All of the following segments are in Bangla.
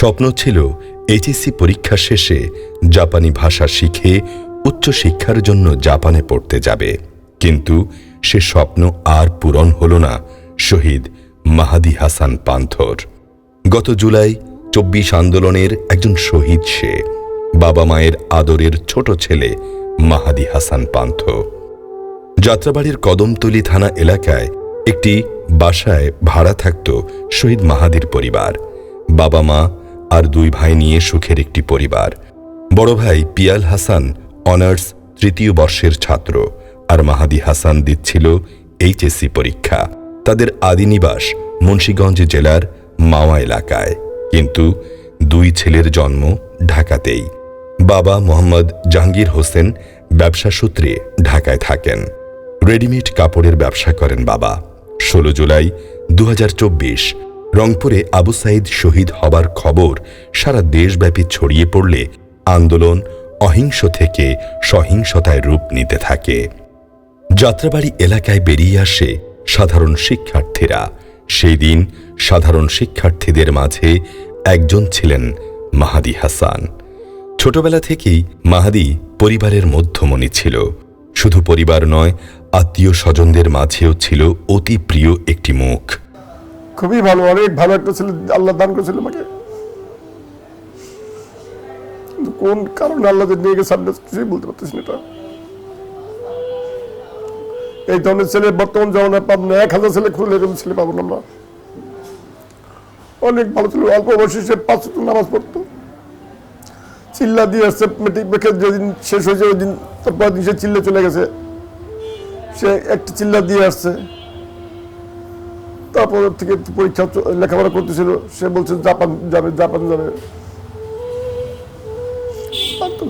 স্বপ্ন ছিল এইচএসসি পরীক্ষা শেষে জাপানি ভাষা শিখে উচ্চশিক্ষার জন্য জাপানে পড়তে যাবে। কিন্তু সে স্বপ্ন আর পূরণ হল না, শহীদ মাহাদি হাসান পান্থর। গত জুলাই চব্বিশ আন্দোলনের একজন শহীদ সে, বাবা মায়ের আদরের ছোট ছেলে মাহাদি হাসান পান্থ। যাত্রাবাড়ির কদমতলী থানা এলাকায় একটি বাসায় ভাড়া থাকত শহীদ মাহাদির পরিবার। বাবা মা আর দুই ভাই নিয়ে সুখের একটি পরিবার। বড় ভাই পিয়াল হাসান, অনার্স তৃতীয় বর্ষের ছাত্র, আর মাহাদি হাসান দিচ্ছিল এইচএসসি পরীক্ষা। তাদের আদিনিবাস মুন্সীগঞ্জ জেলার মাওয়া এলাকায়। কিন্তু দুই ছেলের জন্ম ঢাকাতেই। বাবা মোহাম্মদ জাহাঙ্গীর হোসেন ব্যবসা সূত্রে ঢাকায় থাকেন। রেডিমেড কাপড়ের ব্যবসা করেন বাবা। ষোলো জুলাই দু হাজার চব্বিশ রংপুরে আবু সাইদ শহীদ হবার খবর সারা দেশব্যাপী ছড়িয়ে পড়লে আন্দোলন অহিংস থেকে সহিংসতায় রূপ নিতে থাকে। যাত্রাবাড়ি এলাকায় বেরিয়ে আসে সাধারণ শিক্ষার্থীরা। সেই দিন সাধারণ শিক্ষার্থীদের মাঝে একজন ছিলেন মাহাদি হাসান। ছোটবেলা থেকেই মাহাদি পরিবারের মধ্যমণি ছিল। শুধু পরিবার নয়, আত্মীয় স্বজনদের মাঝেও ছিল অতি প্রিয় একটি মুখ। খুবই ভালো, অনেক ভালো একটা ছেলে আল্লাহ দান করেছিল আমাকে। কোন কারণে আল্লাহ নিয়ে গেছে আমি কিছুই বলতে পারতেছি না এটা। এই ধরনের ছেলে বর্তমান জমানায় পাবো না, এক হাজার ছেলে খুলে এরকম ছেলে পাবো না আমরা। অনেক ভালো ছিল, অল্প বয়সে সে পাঁচ নামাজ পড়তো। চিল্লা দিয়ে আসছে মেট্রিক পরীক্ষা যেদিন শেষ হয়েছে ওই দিন তারপর দিন সে চিল্লা চলে গেছে। সে একটা চিল্লা দিয়ে আসছে। তারপর থেকে পরীক্ষা লেখাপড়া করতেছিল। সে বলছে, জাপান যাবে জাপান যাবে।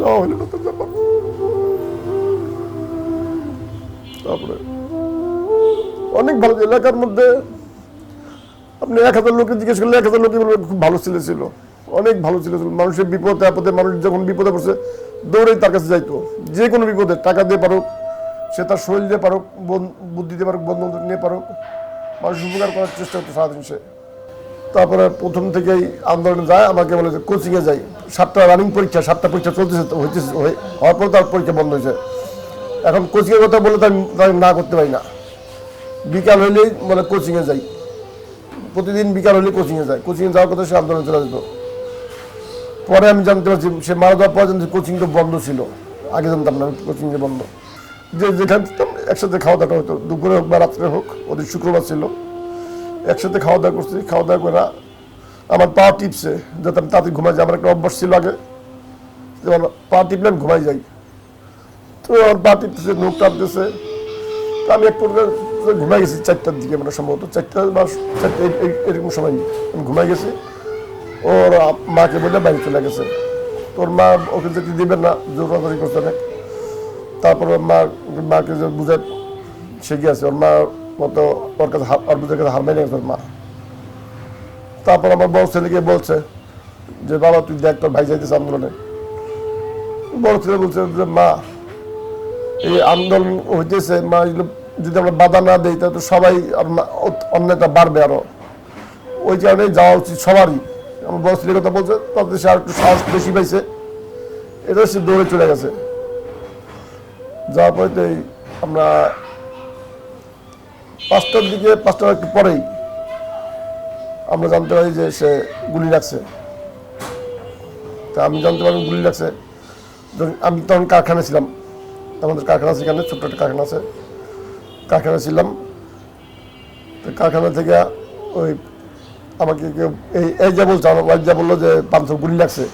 যাওয়া না তো জাপান। তারপরে অনেক ভালো এলাকার মধ্যে আপনি এক হাজার লোকে জিজ্ঞেস করলে এক হাজার লোকে বলবে, খুব ভালো ছেলে ছিল। অনেক ভালো ছেলে ছিল। মানুষের বিপদে আপদে মানুষ যখন বিপদে পড়ছে, দৌড়েই তার কাছে যাইতো। যে কোনো বিপদে টাকা দিয়ে পারুক, সে তার শরীর দিয়ে পারুক বুদ্ধি দিয়ে পারুক বন্ধু নিয়ে পারুক। মানুষ উপকার করার চেষ্টা করতো সারাদিন সে। তারপরে প্রথম থেকেই আন্দোলনে যায়, আমাকে বলে যে কোচিংয়ে যাই। সাতটা রানিং পরীক্ষা, সাতটা পরীক্ষা চলতেছে হইতেছে হওয়ার পর তার পরীক্ষা বন্ধ হয়েছে। এখন কোচিংয়ের কথা বলে তার না করতে পারি না। বিকাল হলেই বলে কোচিংয়ে যাই। প্রতিদিন বিকাল হলে কোচিংয়ে যায়। কোচিংয়ে যাওয়ার কথা সে আন্দোলনে চলে যেত। পরে আমি জানতে পারছি, সে মারা যাওয়ার পর জানছি কোচিং তো বন্ধ ছিল। আগে জানতাম না কোচিং যে বন্ধ। যে যেখানে একসাথে খাওয়া দাওয়া হতো দুপুরে হোক বা রাত্রে হোক, ওদের শুক্রবার ছিল। একসাথে খাওয়া দাওয়া করছি, খাওয়া দাওয়া করে আমার পা টিপসে যাতে আমি তাড়াতাড়ি ঘুমাই যাই। আমার একটা অভ্যাস ছিল আগে, যে আমার পা টিপলে আমি ঘুমাই যাই। তো আমার পা টিপতেছে নোখ টানতেছে। তো আমি এক পর্যায়ে ঘুমাই গেছি চারটার দিকে মানে সম্ভবত চারটা বা চারটে এরকম সময় আমি ঘুমাই গেছি। ওর মাকে বলে বাড়ি চলে গেছে। তোর মা ওকে যেতে দিবেন না জোরাজোরি করতে অনেক তারপর মা মাকে যে বুঝে সে গিয়েছে ওর মা মতো ওর কাছে ওর বুঝে কাছে হার মেনে গেছে ওর মা। তারপর আমার বড় ছেলেকে বলছে যে, বাবা, তুই দেখ, তোর ভাই যাইতেছে আন্দোলনে। বড় ছেলে বলছে যে, মা, এই আন্দোলন হইতেছে, মা যদি আমরা বাধা না দিই, তাহলে তো সবাই আর মা- অ- অন্যায়টা বাড়বে আরও। ওই কারণে যাওয়া উচিত সবারই। আমার বড় ছেলের কথা বলছে, তাতে সে আর একটু সাহস বেশি পাইছে। এটা সে দৌড়ে চলে গেছে। যাওয়ার পরে আমরা পাঁচটার দিকে পাঁচটার একটু পরেই আমরা জানতে পারি যে সে গুলি লাগছে। তা আমি জানতে পারি গুলি লাগছে। আমি তখন কারখানা ছিলাম। আমাদের কারখানা এখানে ছোট্ট একটা কারখানা আছে। কারখানা ছিলাম। তো কারখানা থেকে ওই আমাকে কেউ এই এই যা বলছে আমার ওয়াইফ যা বলল যে পাঁচশো গুলি লাগছে।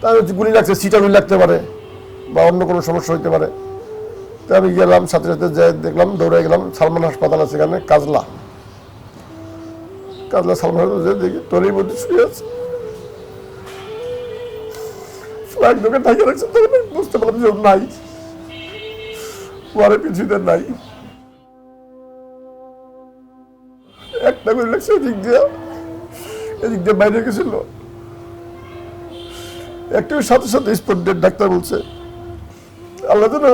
তা আমি বলছি, গুলি লাগছে সিটা গুলি লাগতে পারে। বা অন্য কোনো সমস্যা হইতে পারে। তো আমি গেলাম, সাথে সাথে যে দেখলাম, দৌড়ে গেলাম, সালমান হাসপাতাল আছে এখানে, কাজলা। কাজলা সালমান হাসপাতাল যেয়ে দেখি তোরই মধ্যে শুয়ে আছে। ফ্ল্যাগ দোকে ঢাকে রাখছে বুঝতে পারলাম যে নাই। পৃথিবীতে নাই। একটা করে লাগছে এদিক দিয়ে এদিক দিয়ে বাইরে গেছিল। একটু সাথে সাথে স্পট ডাক্তার বলছে। আল্লাহ যেন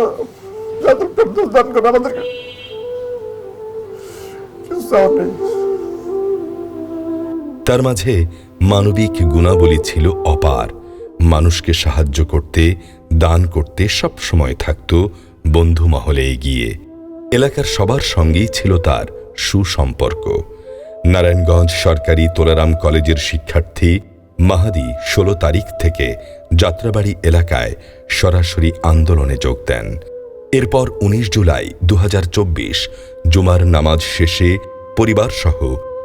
দান করে তার মাঝে মানবিক গুণাবলী ছিল অপার। মানুষকে সাহায্য করতে, দান করতে সব সময় থাকত বন্ধু মহলে এগিয়ে। এলাকার সবার সঙ্গেই ছিল তার সুসম্পর্ক। নারায়ণগঞ্জ সরকারি তোলারাম কলেজের শিক্ষার্থী মাহাদি ষোলো তারিখ থেকে যাত্রাবাড়ি এলাকায় সরাসরি আন্দোলনে যোগ দেন। এরপর ১৯ জুলাই দু হাজার চব্বিশ জুমার নামাজ শেষে পরিবারসহ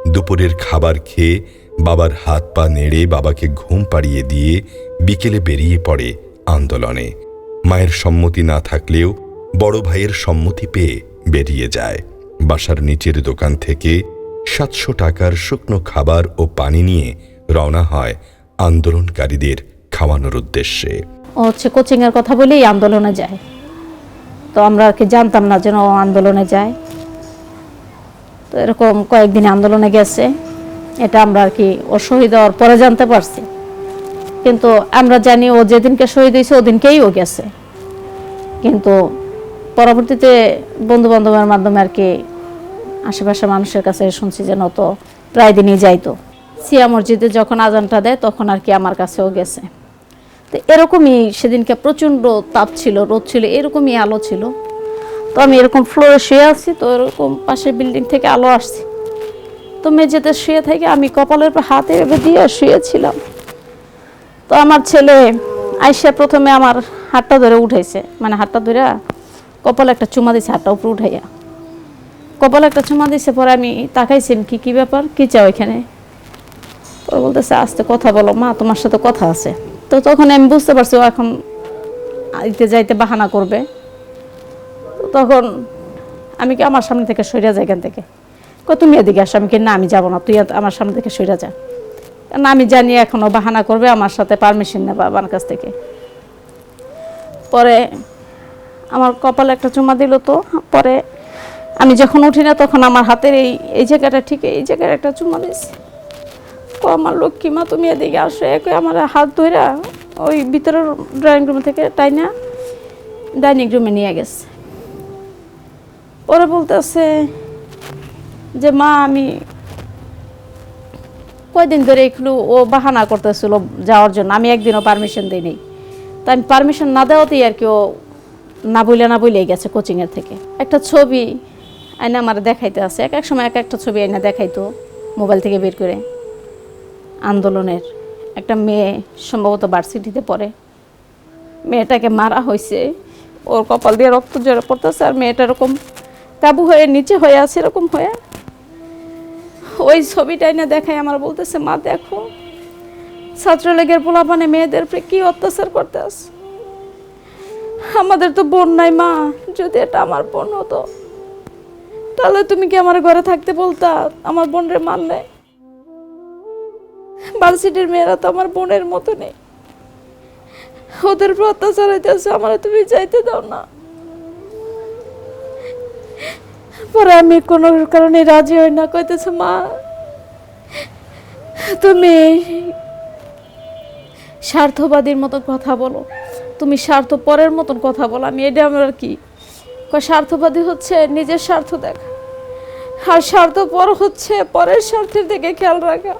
দুপুরের খাবার খেয়ে বাবার হাত পা নেড়ে বাবাকে ঘুম পাড়িয়ে দিয়ে বিকেলে বেরিয়ে পড়ে আন্দোলনে। মায়ের সম্মতি না থাকলেও বড় ভাইয়ের সম্মতি পেয়ে বেরিয়ে যায়। বাসার নিচের দোকান থেকে সাতশো টাকার শুকনো খাবার ও পানি নিয়ে রওনা হয় আন্দোলনকারীদের খাওয়ানোর উদ্দেশ্যে। হচ্ছে কোচিংয়ের কথা বলেই আন্দোলনে যায়। তো আমরা আর কি জানতাম না যেন আন্দোলনে যায়। তো এরকম কয়েকদিন আন্দোলনে গেছে। এটা আমরা আর কি ও শহীদ হওয়ার পরে জানতে পারছি। কিন্তু আমরা জানি ও যেদিনকে শহীদ হয়েছে ওদিনকেই ও গেছে। কিন্তু পরবর্তীতে বন্ধু বান্ধবের মাধ্যমে আর কি আশেপাশের মানুষের কাছে শুনছি যেন তো প্রায় দিনই যাইতো। সিয়া মসজিদে যখন আজানটা দেয়, তখন আর কি আমার কাছেও গেছে। তো এরকমই সেদিনকে প্রচণ্ড তাপ ছিল, রোদ ছিল, এরকমই আলো ছিল। তো আমি এরকম ফ্লোরে শুয়ে আছি, তো এরকম পাশের বিল্ডিং থেকে আলো আসছে। তো মেঝেতে শুয়ে থেকে আমি কপালের হাতে এভাবে দিয়ে শুয়েছিলাম। তো আমার ছেলে আইসা প্রথমে আমার হাতটা ধরে উঠাইছে। মানে হাতটা ধরে কপালে একটা চুমা দিছে, হাতটা উপরে উঠাইয়া। কপালে একটা চুমা দিছে, পরে আমি তাকাইছি কি কি ব্যাপার? কি চাও এখানে? পরে বলতেছে, আস্তে কথা বলো, মা তোমার সাথে কথা আছে। তো তখন আমি বুঝতে পারছি ও এখন আইতে যাইতে বাহানা করবে। তখন আমি কি আমার সামনে থেকে সইরা যাই এখান থেকে? কো, তুমি এদিকে আসো। আমি কি না, আমি যাব না, তুই আমার সামনে থেকে সইরা যা। কারণ আমি জানি এখনও বাহানা করবে, আমার সাথে পারমিশন নেবা আমার কাছ থেকে। পরে আমার কপালে একটা চুমা দিল তো, পরে আমি যখন উঠি না, তখন আমার হাতের এই এই জায়গাটা ঠিক এই জায়গায় একটা চুমা দিয়েছে। ও আমার লক্ষ্মী মা, তুমি এদিকে আসো। একে আমার হাত ধইরা ওই ভিতরের ড্রয়িং রুম থেকে টাইনা ডাইনিং রুমে নিয়ে গেছে। ওরা বলতেছে যে, মা, আমি কয়দিন ধরে একটু ও বাহানা করতেছিল যাওয়ার জন্য। আমি একদিনও পারমিশন দিইনি। তো আমি পারমিশন না দেওয়াতেই আর কি ও না বইলে না বইলেই গেছে কোচিংয়ের থেকে। একটা ছবি আইনা আমার দেখাইতে আছে। এক এক সময় এক একটা ছবি আইনা দেখাইতো মোবাইল থেকে বের করে। আন্দোলনের একটা মেয়ে সম্ভবত ভার্সিটিতে পড়ে। মেয়েটাকে মারা হয়েছে। ওর কপাল দিয়ে রক্ত জড়ে পড়তেছে আর মেয়েটা এরকম কাবু হয়ে, নিচে হয়ে আছে, এরকম হয়ে। ওই ছবিটাই না দেখায় আমার বলতেছে, মা, দেখো, ছাত্রলীগের পোলাপানে মেয়েদের উপরে কি অত্যাচার করতে আস আমাদের তো বোন নাই, মা। যদি এটা আমার বোন হতো, তাহলে তুমি কি আমার ঘরে থাকতে বলতা? আমার বোনরে মারলে ভার্সিটির মেয়েরা তো আমার বোনের মতো নেই। ওদের উপর অত্যাচার হইতেছে, আমার তুমি যাইতে দাও না। পরে আমি কোনো কারণে রাজি হই না, কইতেছে, মা, তুমি স্বার্থবাদীর মতো কথা বলো। তুমি স্বার্থ পরের মতন কথা বলো। আমি এটা আমার কি? স্বার্থবাদী হচ্ছে নিজের স্বার্থ দেখা। আর স্বার্থ পর হচ্ছে পরের স্বার্থের দিকে খেয়াল রাখা।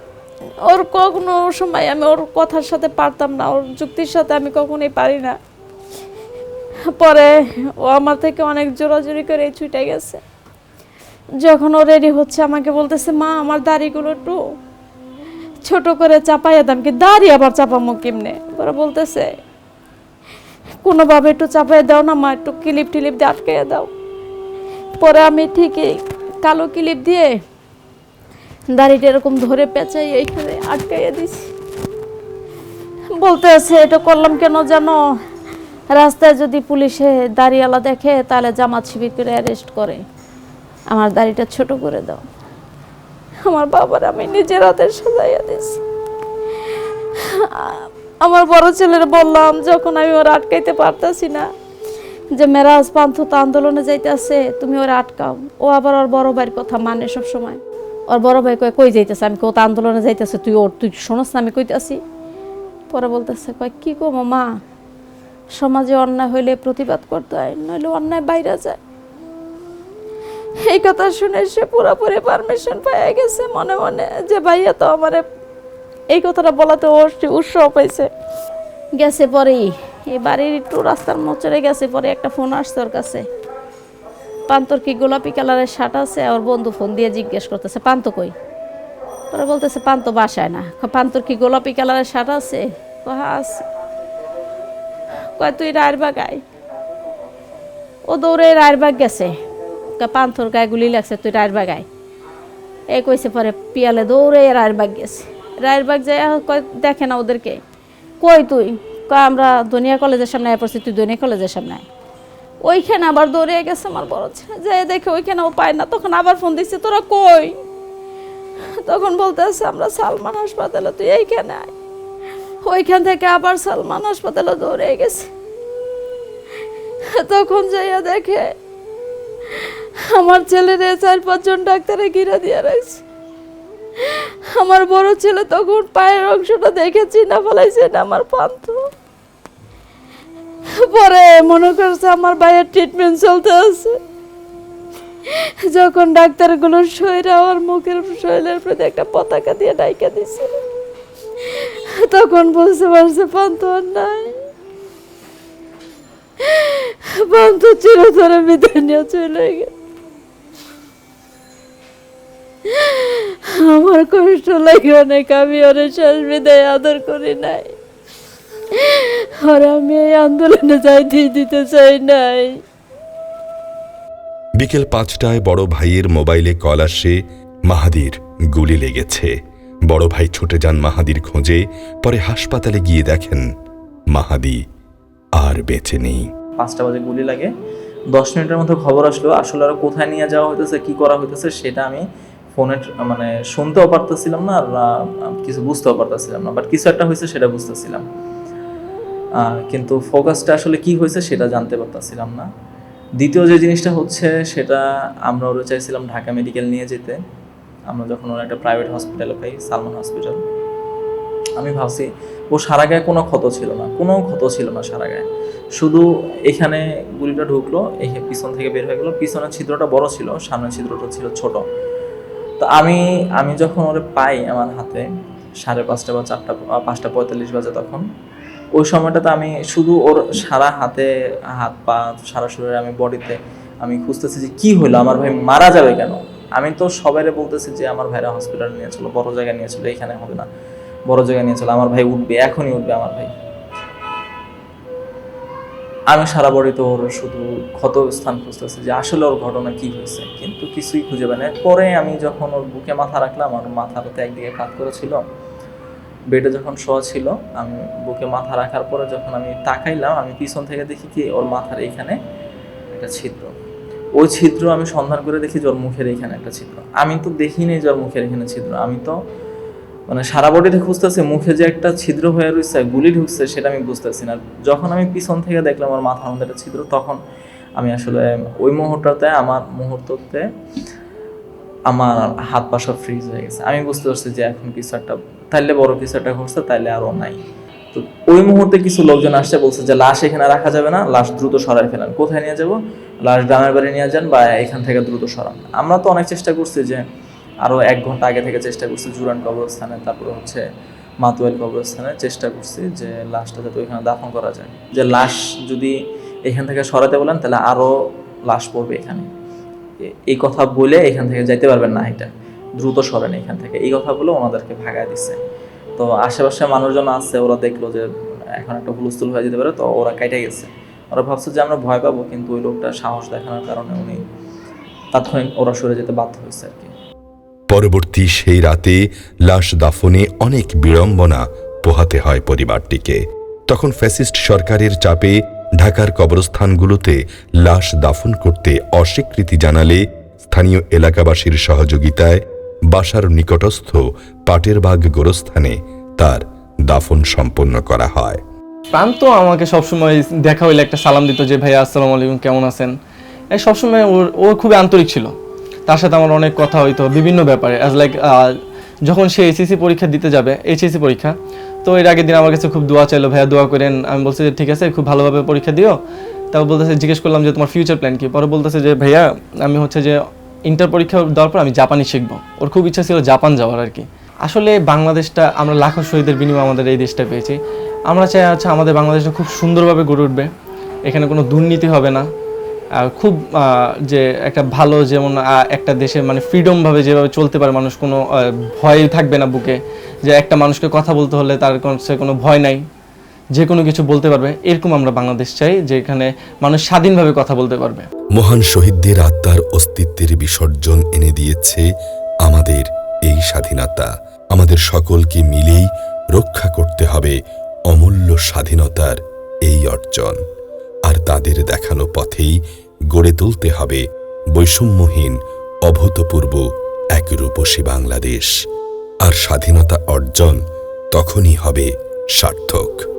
ওর কখনো সময় আমি ওর কথার সাথে পারতাম না, ওর যুক্তির সাথে আমি কখনোই পারি না। পরে ও আমার থেকে অনেক জোরাজোরি করে ছুটে গেছে। যখন ও রেডি হচ্ছে, আমাকে বলতেছে, মা, আমার দাড়িগুলো একটু ছোট করে চাপাইয়া দাম কি দাড়ি আবার চাপামো কেমনে? পরে বলতেছে, কোনোভাবে একটু চাপাইয়া দাও না, মা, একটু ক্লিপ টিলিপ দিয়ে আটকাইয়া দাও। পরে আমি ঠিকই কালো ক্লিপ দিয়ে দাড়িটা এরকম ধরে পেঁচাই এইখানে আটকাইয়া দিছি। বলতে আছে, এটা করলাম কেন জানো? রাস্তায় যদি পুলিশে দাড়িওয়ালা দেখে, তাহলে জামাত শিবির করে অ্যারেস্ট করে। আমার দাড়িটা ছোট করে দাও। আমার বাবার আমি নিজের হাতে সাজাইয়া দিছি। আমার বড় ছেলের বললাম, যখন আমি ওরা আটকাইতে পারতাছি না, যে মেরাজ পান্থ আন্দোলনে যাইতেছে, তুমি ওরা আটকাও। ও আবার ওর বড় ভাইয়ের কথা মানে সব সময় ওর বড় ভাই কয়, কই যাইতেছে? আমি কত আন্দোলনে যাইতেছে, তুই ওর, তুই শোনস না, আমি কইতাছি। পরে বলতেছে, কয়, কি কো মা সমাজে অন্যায় হইলে প্রতিবাদ করতে হয়, নইলে অন্যায় বাইরে যায়। এই কথা শুনে সে পুরোপুরি পারমিশন পেয়ে গেছে মনে মনে যে, ভাইয়া তো আমার এই কথাটা বলাতে ওর উৎসাহ পাইছে। গেছে পরেই, এই বাড়ির একটু রাস্তার মোচরে গেছে পরে একটা ফোন আসছে ওর কাছে। পান্তর কি গোলাপি কালারের শার্ট আছে? ওর বন্ধু ফোন দিয়ে জিজ্ঞেস করতেছে পান্ত কই? পরে বলতেছে পান্ত বাসায় না। পান্তর কি গোলাপি কালারের শার্ট আছে? কহা "হ্যাঁ, আছে। কয় তুই রায়ের বাগায়? ও দৌড়ে রায়ের বাগ গেছে। পান্থর গায়ে গুলি লাগছে তুই রায়ের বাগায়? এ কইছে পরে পিয়ালে দৌড়ে রায়ের বাগ গেছে। রায়ের বাগ যায় কয় দেখে না ওদেরকে। কই তুই? কয় আমরা দুনিয়া কলেজের সামনে পড়ছি তুই দুনিয়া কলেজের সামনে আয়। ওইখানে আবার দৌড়ে গেছে আমার বড় ছেলে। যে দেখে ওইখানে ও পায় না। তখন আবার ফোন দিচ্ছে, তোরা কই? তখন বলতে আছে আমরা সালমান হাসপাতালে, তুই এইখানে আয়। ওইখান থেকে আবার সালমান হাসপাতালে দৌড়ে গেছে। তখন যাইয়া দেখে আমার ছেলেরে চার পাঁচজন ডাক্তারে ঘিরে দিয়ে রাখছে। আমার বড় ছেলে তখন পায়ের অংশটা দেখেছি না ফেলাইছে না আমার পান্ত পরে মনে করছে আমার ভাইয়ের ট্রিটমেন্ট চলতে আছে। যখন ডাক্তারগুলো শরীরে আমার মুখের শরীরের প্রতি একটা পতাকা দিয়ে ডাইকা দিছে, তখন বুঝতে পারছে পান্ত নাই। পান্ত চিরতরে বিদায় নিয়ে চলে গেছে আমার কষ্ট লাগে অনেক, আমি ওরে শেষ বিদায় আদর করি নাই। আর আমি এই আন্দোলনে যাইতে দিতে চাই নাই। বিকেল পাঁচটায় বড় ভাইয়ের মোবাইলে কল আসে মাহাদির গুলি লেগেছে। বড় ভাই ছুটে যান মাহাদির খোঁজে পরে হাসপাতালে গিয়ে দেখেন মাহাদি আর বেঁচে নেই। পাঁচটা বাজে গুলি লাগে। দশ মিনিটের মধ্যে খবর আসলো আসলে আর কোথায় নিয়ে যাওয়া হইতেছে কি করা হইতেছে সেটা আমি ফোনে মানে শুনতেও পারতেছিলাম না আর কিছু বুঝতেও পারতেছিলাম না বাট কিছু একটা হয়েছে সেটা বুঝতেছিলাম। কিন্তু ফোকাসটা আসলে কি হয়েছে সেটা জানতে পারতেছিলাম না। দ্বিতীয় যে জিনিসটা হচ্ছে, সেটা আমরা ওরা চাইছিলাম ঢাকা মেডিকেল নিয়ে যেতে। আমরা যখন ওরা একটা প্রাইভেট হসপিটালে পাই, সালমান হসপিটাল আমি ভাবছি, ও সারা গায়ে কোনো ক্ষত ছিল না, কোনো ক্ষত ছিল না সারা গায়ে শুধু এখানে গুলিটা ঢুকলো, এই পিছন থেকে বের হয়ে গেলো, পিছনের ছিদ্রটা বড় ছিল, সামনের ছিদ্রটা ছিল ছোট। তো আমি আমি যখন ওরে পাই আমার হাতে, সাড়ে পাঁচটা বা চারটা, পাঁচটা পঁয়তাল্লিশ বাজে তখন ওই সময়টাতে আমি শুধু ওর সারা হাতে, হাত পা, সারা শরীরে আমি বডিতে আমি খুঁজতেছি যে কি হলো আমার ভাই মারা যাবে কেন? আমি তো সবাইরে বলতেছি যে আমার ভাইরা হসপিটাল নিয়ে চলো, বড় জায়গায় নিয়ে চলো, এখানে হবে না। বড় জায়গায় নিয়ে চলো, আমার ভাই উঠবে, এখনই উঠবে আমার ভাই। আমি সারা বডিতে ওর শুধু ক্ষত স্থান খুঁজতেছি যে আসলে ওর ঘটনা কি হয়েছে, কিন্তু কিছুই খুঁজে পাই না। পরে আমি যখন ওর বুকে মাথা রাখলাম আর মাথাটাতে একদিকে কাত করেছিল বেডে যখন শোয়া ছিল, আমি বুকে মাথা রাখার পরে যখন আমি তাকাইলাম, আমি পিছন থেকে দেখি কি, ওর মাথার এইখানে একটা ছিদ্র। ওই ছিদ্র আমি সন্ধান করে দেখি যে মুখের এইখানে একটা ছিদ্র। আমি তো দেখিনি যে মুখের এখানে ছিদ্র। আমি তো মানে সারা বডিতে খুঁজতেছি, মুখে যে একটা ছিদ্র হয়ে রয়েছে গুলি ঢুকছে, সেটা আমি বুঝতেছি না। যখন আমি পিছন থেকে দেখলাম আমার মাথার মধ্যে একটা ছিদ্র, তখন আমি আসলে ওই মুহূর্ততে, আমার মুহূর্ততে আমার হাত পা সব ফ্রিজ হয়ে গেছে। আমি বুঝতে পারছি যে এখন কিছু একটা তাইলে বড় কিছু একটা ঘটছে, তাইলে আরও নাই। তো ওই মুহূর্তে কিছু লোকজন আসছে, বলছে যে লাশ এখানে রাখা যাবে না, লাশ দ্রুত সরাই ফেলান। কোথায় নিয়ে যাব? লাশ গ্রামের বাড়ি নিয়ে যান বা এখান থেকে দ্রুত সরান। আমরা তো অনেক চেষ্টা করছি যে আরও এক ঘণ্টা আগে থেকে চেষ্টা করছি, জুরান কবরস্থানে, তারপরে হচ্ছে মাতুয়েল কবরস্থানে চেষ্টা করছি যে লাশটা যাতে ওইখানে দাফন করা যায়। যে লাশ যদি এখান থেকে সরাতে বলেন, তাহলে আরও লাশ পড়বে এখানে। এই কথা বলে এখান থেকে যাইতে পারবেন না এটা দ্রুত সরেন এখান থেকে। এই কথাগুলো ওনাদেরকে ভাগায় দিচ্ছে তো আশেপাশে মানুষজন আছে, ওরা দেখল যে এখন একটা হুলস্থুল হয়ে যেতে পারে, তো ওরা কেটে গেছে। ওরা ভাবছে যে আমরা ভয় পাবো, কিন্তু ওই লোকটা সাহস দেখানোর কারণে উনি তাৎক্ষণিক ওরা সরে যেতে বাধ্য হয়েছে আর কি। পরবর্তী সেই রাতে লাশ দাফনে অনেক বিড়ম্বনা পোহাতে হয় পরিবারটিকে। তখন ফ্যাসিস্ট সরকারের চাপে ঢাকার কবরস্থানগুলোতে লাশ দাফন করতে অস্বীকৃতি জানালে স্থানীয় এলাকাবাসীর সহযোগিতায় বাসার নিকটস্থ পাটেরবাগ গোরস্থানে তার দাফন সম্পন্ন করা হয়। প্রান্ত আমাকে সবসময় দেখা হইলে একটা সালাম দিত যে, ভাইয়া, আসসালামু আলাইকুম, কেমন আছেন? এই সবসময় ওর ও খুবই আন্তরিক ছিল। তার সাথে আমার অনেক কথা হইতো, বিভিন্ন ব্যাপারে। অ্যাজ লাইক যখন সে এসএসসি পরীক্ষা দিতে যাবে এইচএসসি পরীক্ষা, তো এর আগের দিন আমার কাছে খুব দোয়া চাইলো, ভাইয়া, দোয়া করেন। আমি বলছি যে, ঠিক আছে, খুব ভালোভাবে পরীক্ষা দিও। তারপর বলতেছে, জিজ্ঞেস করলাম যে, তোমার ফিউচার প্ল্যান কি? পরে বলতেছে যে, ভাইয়া, আমি হচ্ছে যে ইন্টার পরীক্ষা দেওয়ার পর আমি জাপানি শিখব। ওর খুব ইচ্ছা ছিল জাপান যাওয়ার আর কি। আসলে বাংলাদেশটা আমরা লাখো শহীদের বিনিময়ে আমাদের এই দেশটা পেয়েছি। আমরা চাই আছে আমাদের বাংলাদেশটা খুব সুন্দরভাবে গড়ে উঠবে। এখানে কোনো দুর্নীতি হবে না। খুব যে একটা ভালো যেমন একটা দেশে মানে ফ্রিডমভাবে যেভাবে চলতে পারে মানুষ, কোনো ভয় থাকবে না বুকে। যে একটা মানুষকে কথা বলতে হলে তার কোনো ভয় নাই। যে কোনো কিছু বলতে পারবে, এরকম আমরা বাংলাদেশ চাই যেখানে মানুষ স্বাধীনভাবে কথা বলতে পারবে। মহান শহীদদের আত্মার অস্তিত্বের বিসর্জন এনে দিয়েছে আমাদের এই স্বাধীনতা। আমাদের সকলকে মিলেই রক্ষা করতে হবে অমূল্য স্বাধীনতার এই অর্জন। আর তাদের দেখানো পথেই গড়ে তুলতে হবে বৈষম্যহীন, অভূতপূর্ব এক রূপসী বাংলাদেশ। আর স্বাধীনতা অর্জন তখনই হবে সার্থক।